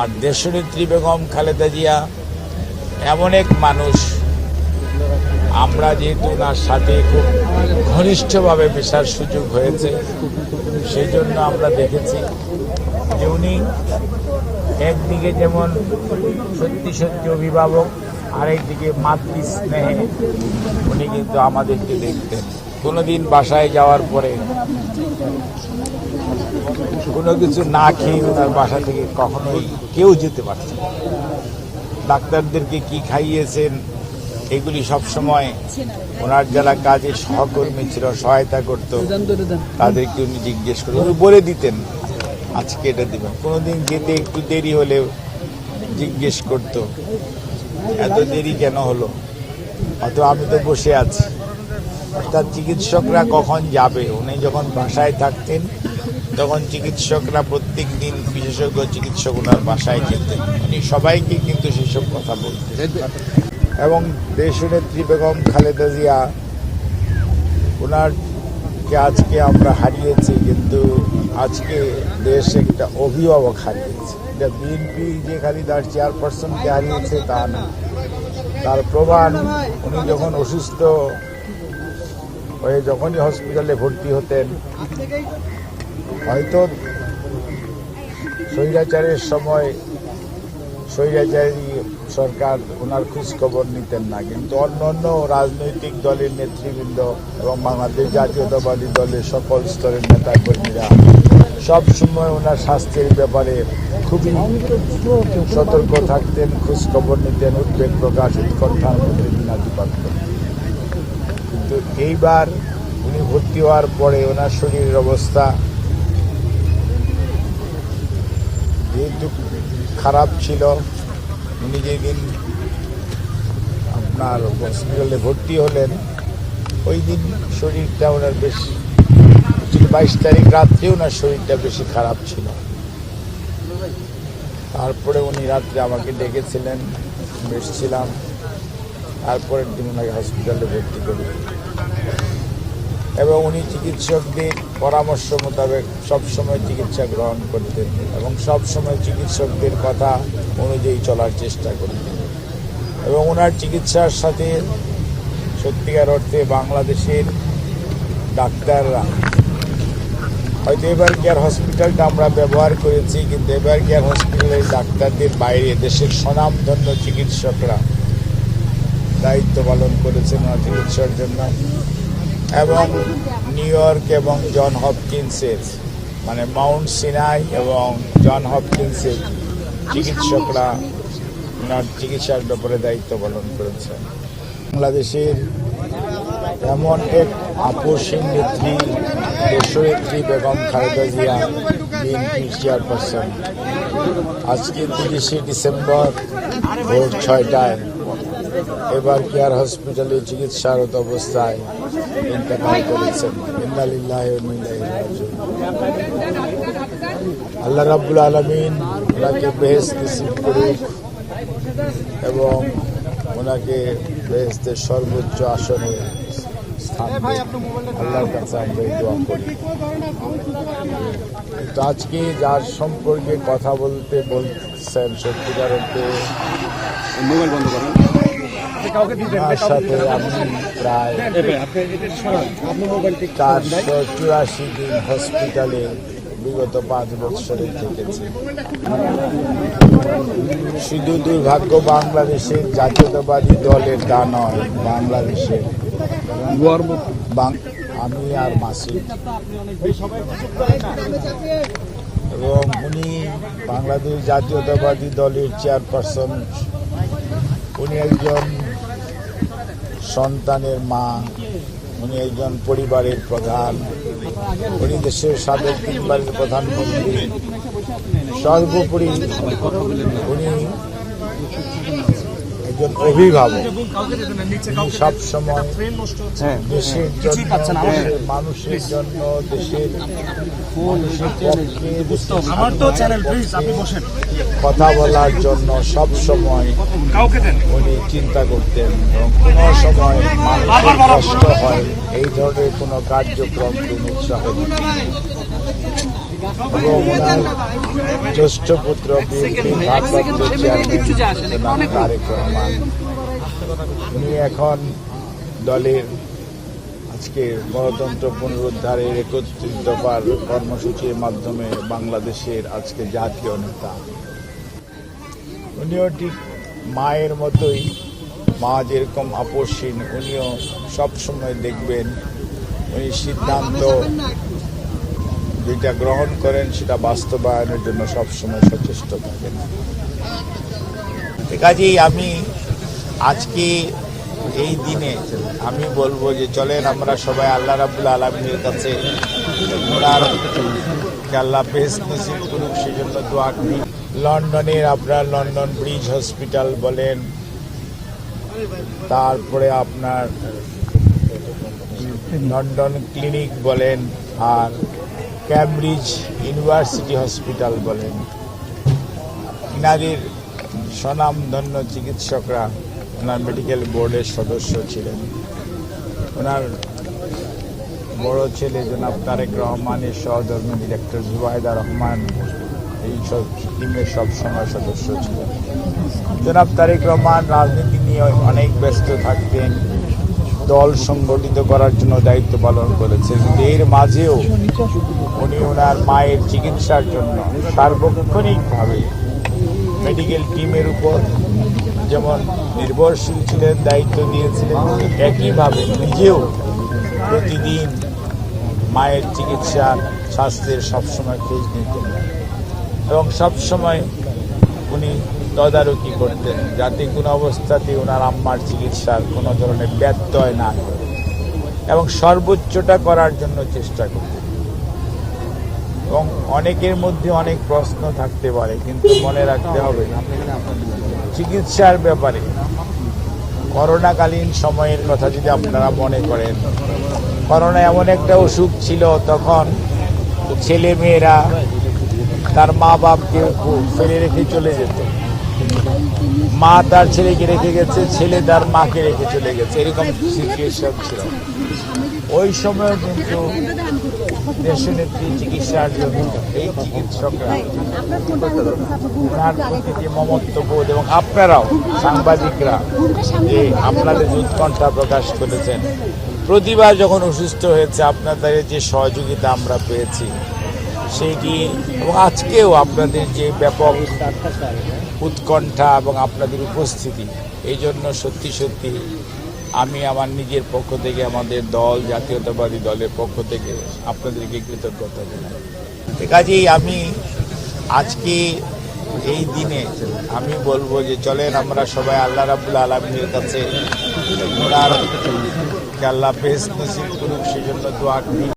আর দেশনেত্রী বেগম খালেদা জিয়া এমন এক মানুষ। আমরা যেহেতু ওনার সাথে খুব ঘনিষ্ঠভাবে মেশার সুযোগ হয়েছে, সেই জন্য আমরা দেখেছি যে উনি একদিকে যেমন সত্যি সত্যি অভিভাবক, আরেকদিকে মাতৃ স্নেহে উনি কিন্তু আমাদেরকে দেখতেন। কোনোদিন বাসায় যাওয়ার পরে কোনো কিছু না খেয়ে ওনার বাসা থেকে কখনোই কেউ যেতে পারছে। ডাক্তারদেরকে কি খাইয়েছেন, এগুলি সব সময় ওনার যারা কাজে সহকর্মী ছিল, সহায়তা করত, তাদেরকে উনি জিজ্ঞেস করে, উনি বলে দিতেন, আজকে এটা দিবেন। কোনোদিন যেতে একটু দেরি হলেও জিজ্ঞেস করত, এত দেরি কেন হলো? অত আমি তো বসে আছি। অর্থাৎ চিকিৎসকরা কখন যাবে? উনি যখন বাসায় থাকতেন, তখন চিকিৎসকরা প্রত্যেক দিন বিশেষজ্ঞ চিকিৎসক ওনার বাসায় যেতেন। উনি সবাইকে কিন্তু সেসব কথা বলতেন। এবং দেশনেত্রী বেগম খালেদা জিয়া ওনারকে আজকে আমরা হারিয়েছি, কিন্তু আজকে দেশ একটা অভিভাবক হারিয়েছে। এটা বিএনপি যে খালি তার চেয়ারপারসনকে হারিয়েছে তা না। তার প্রমাণ, উনি যখন অসুস্থ হয়ে যখনই হসপিটালে ভর্তি হতেন, হয়তো স্বৈরাচারের সময় স্বৈরাচারী সরকার ওনার খোঁজ খবর নিতেন না, কিন্তু অন্য অন্য রাজনৈতিক দলের নেতৃবৃন্দ এবং বাংলাদেশ জাতীয়তাবাদী দলের সকল স্তরের নেতা কর্মীরা সব সময় ওনার স্বাস্থ্যের ব্যাপারে খুবই সতর্ক থাকতেন খোঁজ খবর নিতেন, উদ্বেগ প্রকাশ উৎকণ্ঠার মধ্যে মিনাতি পারতেন কিন্তু এইবার উনি ভর্তি হওয়ার পরে ওনার শরীরের অবস্থা যেহেতু খারাপ ছিল, উনি যেদিন আপনার হসপিটালে ভর্তি হলেন, ওই দিন শরীরটা ওনার বেশ বাইশ তারিখ রাত্রে ওনার শরীরটা বেশি খারাপ ছিল। তারপরে উনি রাত্রে আমাকে ডেকেছিলেন, এসেছিলাম, তারপরের দিন ওনাকে হসপিটালে ভর্তি করি এবং উনি চিকিৎসকদের পরামর্শ মোতাবেক সবসময় চিকিৎসা গ্রহণ করতেন এবং সবসময় চিকিৎসকদের কথা অনুযায়ী চলার চেষ্টা করতেন। এবং ওনার চিকিৎসার সাথে সত্যিকার অর্থে বাংলাদেশের ডাক্তাররা। হয়তো এবার কেয়ার হসপিটালটা আমরা ব্যবহার করেছি, কিন্তু এবার কেয়ার হসপিটালের ডাক্তারদের বাইরে দেশের স্বনামধন্য চিকিৎসকরা দায়িত্ব পালন করেছেন চিকিৎসার জন্য। এবং নিউ ইয়র্ক এবং জন হপকিন্সের মানে মাউন্ট সিনাই এবং জন হপকিন্সের চিকিৎসকরা ওনার চিকিৎসার ব্যাপারে দায়িত্ব পালন করেছেন। বাংলাদেশের এমন এক আপোষহীন নেত্রী দেশনেত্রী বেগম খালেদা জিয়া, বিএনপির চেয়ারপারসন। আজকে তিরিশে ডিসেম্বর ভোর ছয়টায় এবার কেয়ার হসপিটালে চিকিৎসারত অবস্থায় করেছেন? আল্লাহ রাব্বুল আলমিন ওনাকে বেহেস্ত নসিব করুক এবং ওনাকে বেহেস্তের সর্বোচ্চ আসনে আজকে যার সম্পর্কে কথা বলতে বলছেন সত্যিকার অর্থে মোবাইল বন্ধ করেন। সাথে আমি প্রায় আপনি চারশো চুরাশি দিন হসপিটালে বিগত পাঁচ বছরে থেকেছি। শুধু দুর্ভাগ্য বাংলাদেশের জাতীয়তাবাদী দলের তা নয় বাংলাদেশের আমি আর মাসুদ এবং উনি বাংলাদেশ জাতীয়তাবাদী দলের চেয়ারপারসন উনি একজন সন্তানের মা উনি একজন পরিবারের প্রধান উনি দেশের সাবেক তিনবারের প্রধানমন্ত্রী সর্বোপরি উনি একজন অভিভাবক। উনি সবসময় দেশের জন্য মানুষের জন্য দেশের কথা বলার জন্য সব সময় উনি চিন্তা করতেন এবং কোনো সময় মানুষের কষ্ট হয়। এই ধরনের কোনো কার্যক্রম উৎসাহ দিতেন জ্যেষ্ঠ পুত্র উনি এখন দলের আজকে গণতন্ত্র পুনরুদ্ধারের একত্রিত দফার কর্মসূচির মাধ্যমে বাংলাদেশের আজকে জাতীয় নেতা। উনিও ঠিক মায়ের মতোই, মা যেরকম আপসীন উনিও সবসময় দেখবেন, উনি সিদ্ধান্ত যেটা গ্রহণ করেন সেটা বাস্তবায়নের জন্য সবসময় সচেষ্ট থাকেন। কাজেই আমি আজকে এই দিনে আমি বলব যে চলেন আমরা সবাই আল্লাহ রাবুল আলমীর কাছে আল্লাহ পেস নসিব করুক, সেজন্য দোয়া করি। লন্ডনের আপনার লন্ডন ব্রিজ হসপিটাল বলেন, তারপরে আপনার লন্ডন ক্লিনিক বলেন, আর ক্যামব্রিজ ইউনিভার্সিটি হসপিটাল বলেন। ইনাদের স্বনামধন্য চিকিৎসকরা ওনার মেডিকেল বোর্ডের সদস্য ছিলেন। ওনার বড় ছেলে জনাব তারেক রহমানের সহধর্মী ডিরেক্টর জুবাইদা রহমান এই সব টিমের সব সময় সদস্য ছিলেন। জনাব তারেক রহমান রাজনীতি নিয়ে অনেক ব্যস্ত থাকতেন। দল সংগঠিত করার জন্য দায়িত্ব পালন করেছেন। কিন্তু এর মাঝেও উনি ওনার মায়ের চিকিৎসার জন্য সার্বক্ষণিকভাবে মেডিকেল টিমের উপর যেমন নির্ভরশীল ছিলেন, দায়িত্ব দিয়েছিলেন, একইভাবে নিজেও প্রতিদিন মায়ের চিকিৎসার স্বাস্থ্যের সবসময় খোঁজ নিতেন। এবং সবসময় উনি তদারকি করতেন যাতে কোনো অবস্থাতে ওনার আম্মার চিকিৎসার কোনো ধরনের ব্যত্যয় না এবং সর্বোচ্চটা করার জন্য চেষ্টা করতেন এবং অনেকের মধ্যে অনেক প্রশ্ন থাকতে পারে, কিন্তু মনে রাখতে হবে, চিকিৎসার ব্যাপারে করোনাকালীন সময়ের কথা যদি আপনারা মনে করেন। করোনা এমন একটা অসুখ ছিল তখন ছেলে মেয়েরা তার মা বাপকে ফেলে রেখে চলে যেত। মা তার ছেলেকে রেখে গেছে, ছেলে তার মাকে রেখে চলে গেছে। এরকম সিচুয়েশন ছিল। ওই সময় কিন্তু দেশনেত্রী চিকিৎসার জন্য এই চিকিৎসকরা ওনার প্রতি যে মমত্ববোধ এবং আপনারাও সাংবাদিকরা যে আপনাদের উৎকণ্ঠা প্রকাশ করেছেন। প্রতিবার যখন অসুস্থ হয়েছে আপনাদের যে সহযোগিতা আমরা পেয়েছি সেইটি এবং আজকেও আপনাদের যে ব্যাপক উৎকণ্ঠা এবং আপনাদের উপস্থিতি। এই জন্য সত্যি সত্যি আমি আমার নিজের পক্ষ থেকে, আমাদের দল, জাতীয়তাবাদী দলের পক্ষ থেকে আপনাদেরকে কৃতজ্ঞতা জানাই। কাজেই আমি আজকে এই দিনে আমি বলব যে, চলেন আমরা সবাই আল্লাহ রাবুল আলমীর কাছে ওনার আল্লাহ পেস নসিব করুক, সেজন্য দোয়া করি।